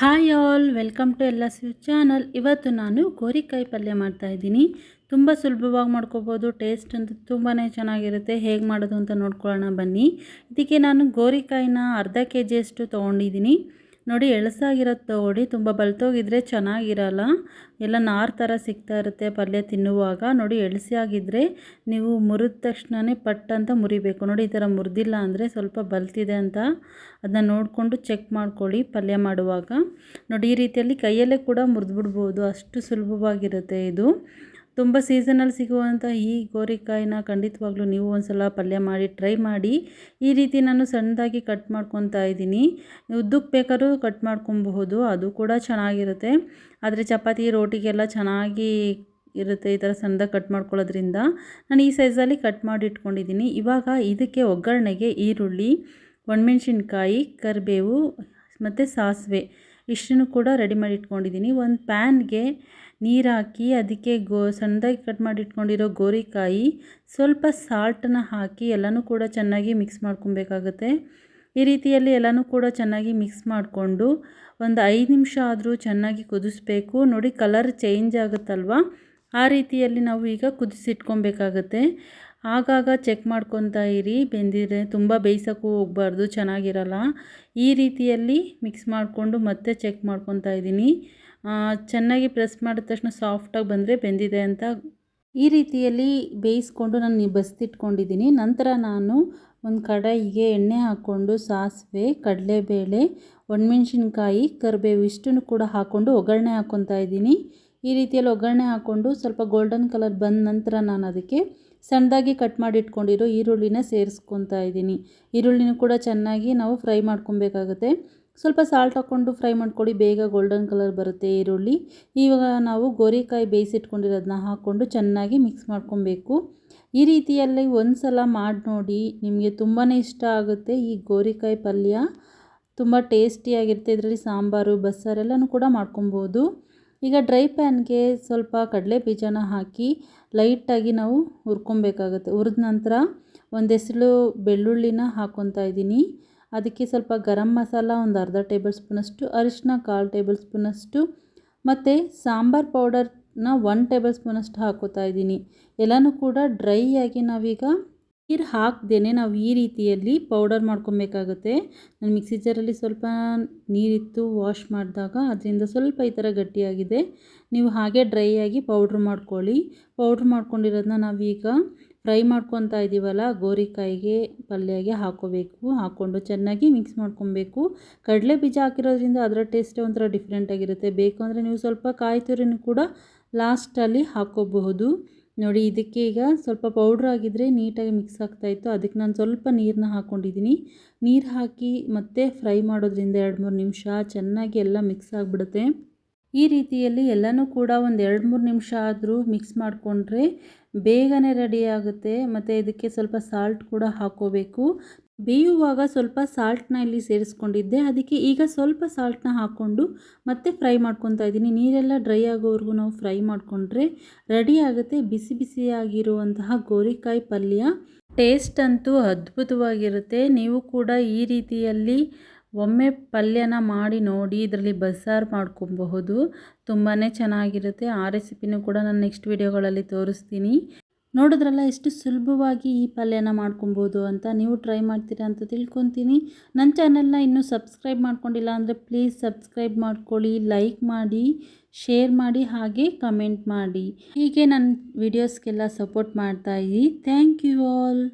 Hi all welcome to ಎಲ್ಲ ಸ್ಯೂ channel ಇವತ್ತು ನಾನು ಗೋರಿಕಾಯಿ ಪಲ್ಯ ಮಾಡ್ತಾ ಇದ್ದೀನಿ. ತುಂಬ ಸುಲಭವಾಗಿ ಮಾಡ್ಕೋಬೋದು ಟೇಸ್ಟ್ ಅಂತೂ ತುಂಬಾ ಚೆನ್ನಾಗಿರುತ್ತೆ. ಹೇಗೆ ಮಾಡೋದು ಅಂತ ನೋಡ್ಕೊಳ್ಳೋಣ ಬನ್ನಿ. ಇದಕ್ಕೆ ನಾನು ಗೋರಿಕಾಯಿನ ಅರ್ಧ ಕೆ ಜಿಯಷ್ಟು ತೊಗೊಂಡಿದ್ದೀನಿ. ನೋಡಿ ಎಳಸಾಗಿರೋದು ತಗೊಳ್ಳಿ ತುಂಬ ಬಲ್ತೋಗಿದ್ರೆ ಚೆನ್ನಾಗಿರಲ್ಲ. ಎಲ್ಲ ನಾರು ಥರ ಸಿಗ್ತಾ ಇರುತ್ತೆ ಪಲ್ಯ ತಿನ್ನುವಾಗ. ನೋಡಿ ಎಳಸಿಯಾಗಿದ್ದರೆ ನೀವು ಮುರಿದ ತಕ್ಷಣವೇ ಪಟ್ ಅಂತ ಮುರಿಬೇಕು. ನೋಡಿ, ಈ ಥರ ಮುರಿದಿಲ್ಲ ಅಂದರೆ ಸ್ವಲ್ಪ ಬಲ್ತಿದೆ ಅಂತ. ಅದನ್ನ ನೋಡಿಕೊಂಡು ಚೆಕ್ ಮಾಡ್ಕೊಳ್ಳಿ ಪಲ್ಯ ಮಾಡುವಾಗ. ನೋಡಿ, ಈ ರೀತಿಯಲ್ಲಿ ಕೈಯಲ್ಲೇ ಕೂಡ ಮುರಿದ್ಬಿಡ್ಬೋದು. ಅಷ್ಟು ಸುಲಭವಾಗಿರುತ್ತೆ ಇದು. ತುಂಬ ಸೀಸನಲ್ಲಿ ಸಿಗುವಂಥ ಈ ಗೋರಿಕಾಯಿನ ಖಂಡಿತವಾಗ್ಲೂ ನೀವು ಒಂದು ಸಲ ಪಲ್ಯ ಮಾಡಿ, ಟ್ರೈ ಮಾಡಿ. ಈ ರೀತಿ ನಾನು ಸಣ್ಣದಾಗಿ ಕಟ್ ಮಾಡ್ಕೊತಾ ಇದ್ದೀನಿ. ಉದ್ದಕ್ಕೆ ಬೇಕಾದ್ರೂ ಕಟ್ ಮಾಡ್ಕೊಬಹುದು, ಅದು ಕೂಡ ಚೆನ್ನಾಗಿರುತ್ತೆ. ಆದರೆ ಚಪಾತಿ ರೋಟಿಗೆಲ್ಲ ಚೆನ್ನಾಗಿ ಇರುತ್ತೆ ಈ ಥರ ಸಣ್ಣದಾಗಿ ಕಟ್ ಮಾಡ್ಕೊಳ್ಳೋದ್ರಿಂದ. ನಾನು ಈ ಸೈಜಲ್ಲಿ ಕಟ್ ಮಾಡಿ ಇಟ್ಕೊಂಡಿದ್ದೀನಿ. ಇವಾಗ ಇದಕ್ಕೆ ಒಗ್ಗರಣೆಗೆ ಈರುಳ್ಳಿ, ಒಣಮೆಣ್ಸಿನ್ಕಾಯಿ, ಕರಿಬೇವು ಮತ್ತು ಸಾಸಿವೆ. ಇಷ್ಟನ್ನು ಕೂಡ ರೆಡಿ ಮಾಡಿ ಇಟ್ಕೊಂಡಿದ್ದೀನಿ ಒಂದು ಪ್ಯಾನ್ಗೆ ನೀರು ಹಾಕಿ ಅದಕ್ಕೆ ಗೋ, ಸಣ್ಣದಾಗಿ ಕಟ್ ಮಾಡಿ ಇಟ್ಕೊಂಡಿರೋ ಗೋರಿಕಾಯಿ, ಸ್ವಲ್ಪ ಸಾಲ್ಟನ್ನ ಹಾಕಿ ಎಲ್ಲನೂ ಕೂಡ ಚೆನ್ನಾಗಿ ಮಿಕ್ಸ್ ಮಾಡ್ಕೊಬೇಕಾಗುತ್ತೆ. ಈ ರೀತಿಯಲ್ಲಿ ಎಲ್ಲನೂ ಕೂಡ ಚೆನ್ನಾಗಿ ಮಿಕ್ಸ್ ಮಾಡಿಕೊಂಡು ಒಂದು ಐದು ನಿಮಿಷ ಆದರೂ ಚೆನ್ನಾಗಿ ಕುದಿಸ್ಬೇಕು. ನೋಡಿ ಕಲರ್ ಚೇಂಜ್ ಆಗುತ್ತಲ್ವ? ಆ ರೀತಿಯಲ್ಲಿ ನಾವು ಈಗ ಕುದಿಸಿಟ್ಕೊಬೇಕಾಗತ್ತೆ. ಆಗಾಗ ಚೆಕ್ ಮಾಡ್ಕೊತಾ ಇರಿ ಬೆಂದಿದೆ ತುಂಬ ಬೇಯಿಸೋಕ್ಕೂ ಹೋಗಬಾರ್ದು, ಚೆನ್ನಾಗಿರಲ್ಲ. ಈ ರೀತಿಯಲ್ಲಿ ಮಿಕ್ಸ್ ಮಾಡಿಕೊಂಡು ಮತ್ತೆ ಚೆಕ್ ಮಾಡ್ಕೊತಾ ಇದ್ದೀನಿ. ಚೆನ್ನಾಗಿ ಪ್ರೆಸ್ ಮಾಡಿದ ತಕ್ಷಣ ಸಾಫ್ಟಾಗಿ ಬಂದರೆ ಬೆಂದಿದೆ ಅಂತ ಈ ರೀತಿಯಲ್ಲಿ ಬೇಯಿಸ್ಕೊಂಡು ನಾನು ಬಸ್ತಿಟ್ಕೊಂಡಿದ್ದೀನಿ ನಂತರ ನಾನು ಒಂದು ಕಡಾಯಿಗೆ ಎಣ್ಣೆ ಹಾಕ್ಕೊಂಡು ಸಾಸಿವೆ, ಕಡಲೆಬೇಳೆ, ಒಣಮೆಣ್ಸಿನ್ಕಾಯಿ, ಕರಿಬೇವು ಇಷ್ಟನ್ನು ಕೂಡ ಹಾಕ್ಕೊಂಡು ಒಗ್ಗರಣೆ ಹಾಕ್ಕೊತಾ ಇದ್ದೀನಿ. ಈ ರೀತಿಯಲ್ಲಿ ಒಗ್ಗರಣೆ ಹಾಕ್ಕೊಂಡು ಸ್ವಲ್ಪ ಗೋಲ್ಡನ್ ಕಲರ್ ಬಂದ ನಂತರ ನಾನು ಅದಕ್ಕೆ ಸಣ್ಣದಾಗಿ ಕಟ್ ಮಾಡಿ ಇಟ್ಕೊಂಡಿರೋ ಈರುಳ್ಳಿನ ಸೇರಿಸ್ಕೊತಾ ಇದ್ದೀನಿ. ಈರುಳ್ಳಿನೂ ಕೂಡ ಚೆನ್ನಾಗಿ ನಾವು ಫ್ರೈ ಮಾಡ್ಕೊಬೇಕಾಗುತ್ತೆ. ಸ್ವಲ್ಪ ಸಾಲ್ಟ್ ಹಾಕ್ಕೊಂಡು ಫ್ರೈ ಮಾಡ್ಕೊಳ್ಳಿ, ಬೇಗ ಗೋಲ್ಡನ್ ಕಲರ್ ಬರುತ್ತೆ ಈರುಳ್ಳಿ. ಇವಾಗ ನಾವು ಗೋರಿಕಾಯಿ ಬೇಯಿಸಿಟ್ಕೊಂಡಿರೋದನ್ನ ಹಾಕ್ಕೊಂಡು ಚೆನ್ನಾಗಿ ಮಿಕ್ಸ್ ಮಾಡ್ಕೊಬೇಕು. ಈ ರೀತಿಯಲ್ಲಿ ಒಂದು ಸಲ ಮಾಡಿ ನೋಡಿ, ನಿಮಗೆ ತುಂಬಾ ಇಷ್ಟ ಆಗುತ್ತೆ ಈ ಗೋರಿಕಾಯಿ ಪಲ್ಯ. ತುಂಬ ಟೇಸ್ಟಿಯಾಗಿರುತ್ತೆ ಇದರಲ್ಲಿ ಸಾಂಬಾರು, ಬಸ್ಸಾರೆಲ್ಲನೂ ಕೂಡ ಮಾಡ್ಕೊಬೋದು. ಈಗ ಡ್ರೈ ಪ್ಯಾನ್ಗೆ ಸ್ವಲ್ಪ ಕಡಲೆ ಬೀಜನ ಹಾಕಿ ಲೈಟಾಗಿ ನಾವು ಹುರ್ಕೊಬೇಕಾಗುತ್ತೆ. ಹುರಿದ ನಂತರ ಒಂದೆಸಳು ಬೆಳ್ಳುಳ್ಳಿನ ಹಾಕ್ಕೊತಾ ಇದ್ದೀನಿ. ಅದಕ್ಕೆ ಸ್ವಲ್ಪ ಗರಂ ಮಸಾಲ ಒಂದು ಅರ್ಧ ಟೇಬಲ್ ಸ್ಪೂನಷ್ಟು ಅರಿಶಿನ ಕಾಲು ಟೇಬಲ್ ಸ್ಪೂನಷ್ಟು ಮತ್ತು ಸಾಂಬಾರ್ ಪೌಡರ್ನ ಒನ್ ಟೇಬಲ್ ಸ್ಪೂನಷ್ಟು ಹಾಕೋತಾ ಇದ್ದೀನಿ. ಎಲ್ಲನೂ ಕೂಡ ಡ್ರೈ ಆಗಿ ನಾವೀಗ ನೀರು ಹಾಕ್ದೇ ನಾವು ಈ ರೀತಿಯಲ್ಲಿ ಪೌಡರ್ ಮಾಡ್ಕೊಬೇಕಾಗುತ್ತೆ. ನಾನು ಮಿಕ್ಸಿ ಜಾರಲ್ಲಿ ಸ್ವಲ್ಪ ನೀರಿತ್ತು ವಾಶ್ ಮಾಡಿದಾಗ ಅದರಿಂದ ಸ್ವಲ್ಪ ಈ ಥರ ಗಟ್ಟಿಯಾಗಿದೆ. ನೀವು ಹಾಗೆ ಡ್ರೈ ಆಗಿ ಪೌಡ್ರ್ ಮಾಡ್ಕೊಳ್ಳಿ. ಪೌಡ್ರ್ ಮಾಡ್ಕೊಂಡಿರೋದನ್ನ ನಾವೀಗ ಫ್ರೈ ಮಾಡ್ಕೊತಾ ಇದ್ದೀವಲ್ಲ, ಗೋರಿಕಾಯಿಗೆ, ಪಲ್ಯಗೆ ಹಾಕೋಬೇಕು. ಹಾಕ್ಕೊಂಡು ಚೆನ್ನಾಗಿ ಮಿಕ್ಸ್ ಮಾಡ್ಕೊಬೇಕು. ಕಡಲೆ ಬೀಜ ಹಾಕಿರೋದ್ರಿಂದ ಅದರ ಟೇಸ್ಟೇ ಒಂಥರ ಡಿಫ್ರೆಂಟಾಗಿರುತ್ತೆ ಬೇಕು ಅಂದರೆ ನೀವು ಸ್ವಲ್ಪ ಕಾಯಿ ತುರಿನೂ ಕೂಡ ಲಾಸ್ಟಲ್ಲಿ ಹಾಕ್ಕೋಬಹುದು ನೋಡಿ, ಇದಕ್ಕೆ ಈಗ ಸ್ವಲ್ಪ ಪೌಡ್ರ್ ಆಗಿದ್ದರೆ ನೀಟಾಗಿ ಮಿಕ್ಸ್ ಆಗ್ತಾಯಿತ್ತು ಅದಕ್ಕೆ ನಾನು ಸ್ವಲ್ಪ ನೀರನ್ನ ಹಾಕ್ಕೊಂಡಿದ್ದೀನಿ ನೀರು ಹಾಕಿ ಮತ್ತೆ ಫ್ರೈ ಮಾಡೋದ್ರಿಂದ ಎರಡು ಮೂರು ನಿಮಿಷ ಚೆನ್ನಾಗಿ ಎಲ್ಲ ಮಿಕ್ಸ್ ಆಗಿಬಿಡುತ್ತೆ. ಈ ರೀತಿಯಲ್ಲಿ ಎಲ್ಲನೂ ಕೂಡ ಒಂದು ಎರಡು ಮೂರು ನಿಮಿಷ ಆದರೂ ಮಿಕ್ಸ್ ಮಾಡಿಕೊಂಡ್ರೆ ಬೇಗನೆ ರೆಡಿ ಆಗುತ್ತೆ. ಮತ್ತು ಇದಕ್ಕೆ ಸ್ವಲ್ಪ ಸಾಲ್ಟ್ ಕೂಡ ಹಾಕೋಬೇಕು. ಬೇಯುವಾಗ ಸ್ವಲ್ಪ ಸಾಲ್ಟ್ನ ಇಲ್ಲಿ ಸೇರಿಸ್ಕೊಂಡಿದ್ದೆ. ಅದಕ್ಕೆ ಈಗ ಸ್ವಲ್ಪ ಸಾಲ್ಟ್ನ ಹಾಕ್ಕೊಂಡು ಮತ್ತೆ ಫ್ರೈ ಮಾಡ್ಕೊತಾ ಇದ್ದೀನಿ. ನೀರೆಲ್ಲ ಡ್ರೈ ಆಗೋವರೆಗೂ ನಾವು ಫ್ರೈ ಮಾಡಿಕೊಂಡ್ರೆ ರೆಡಿ ಆಗುತ್ತೆ. ಬಿಸಿ ಬಿಸಿಯಾಗಿರುವಂತಹ ಗೋರಿಕಾಯಿ ಪಲ್ಯ. ಟೇಸ್ಟ್ ಅಂತೂ ಅದ್ಭುತವಾಗಿರುತ್ತೆ. ನೀವು ಕೂಡ ಈ ರೀತಿಯಲ್ಲಿ ಒಮ್ಮೆ ಪಲ್ಯನ ಮಾಡಿ ನೋಡಿ ಇದರಲ್ಲಿ ಬಸ್ಸಾರು ಮಾಡ್ಕೊಬಹುದು. ತುಂಬಾ ಚೆನ್ನಾಗಿರುತ್ತೆ. ಆ ರೆಸಿಪಿನೂ ಕೂಡ ನಾನು ನೆಕ್ಸ್ಟ್ ವೀಡಿಯೋಗಳಲ್ಲಿ ತೋರಿಸ್ತೀನಿ. ನೋಡಿದ್ರಲ್ಲ ಎಷ್ಟು ಸುಲಭವಾಗಿ ಈ ಪಲ್ಯನ ಮಾಡ್ಕೊಬೋದು ಅಂತ? ನೀವು ಟ್ರೈ ಮಾಡ್ತೀರಾ ಅಂತ ತಿಳ್ಕೊತೀನಿ. ನನ್ನ ಚಾನೆಲ್ನ ಇನ್ನೂ ಸಬ್ಸ್ಕ್ರೈಬ್ ಮಾಡ್ಕೊಂಡಿಲ್ಲ ಅಂದರೆ ಪ್ಲೀಸ್ ಸಬ್ಸ್ಕ್ರೈಬ್ ಮಾಡ್ಕೊಳ್ಳಿ, ಲೈಕ್ ಮಾಡಿ, ಶೇರ್ ಮಾಡಿ, ಹಾಗೆ ಕಮೆಂಟ್ ಮಾಡಿ. ಹೀಗೆ ನನ್ನ ವೀಡಿಯೋಸ್ಗೆಲ್ಲ ಸಪೋರ್ಟ್ ಮಾಡ್ತಾಯಿದ್ದೀನಿ ಥ್ಯಾಂಕ್ ಯು ಆಲ್.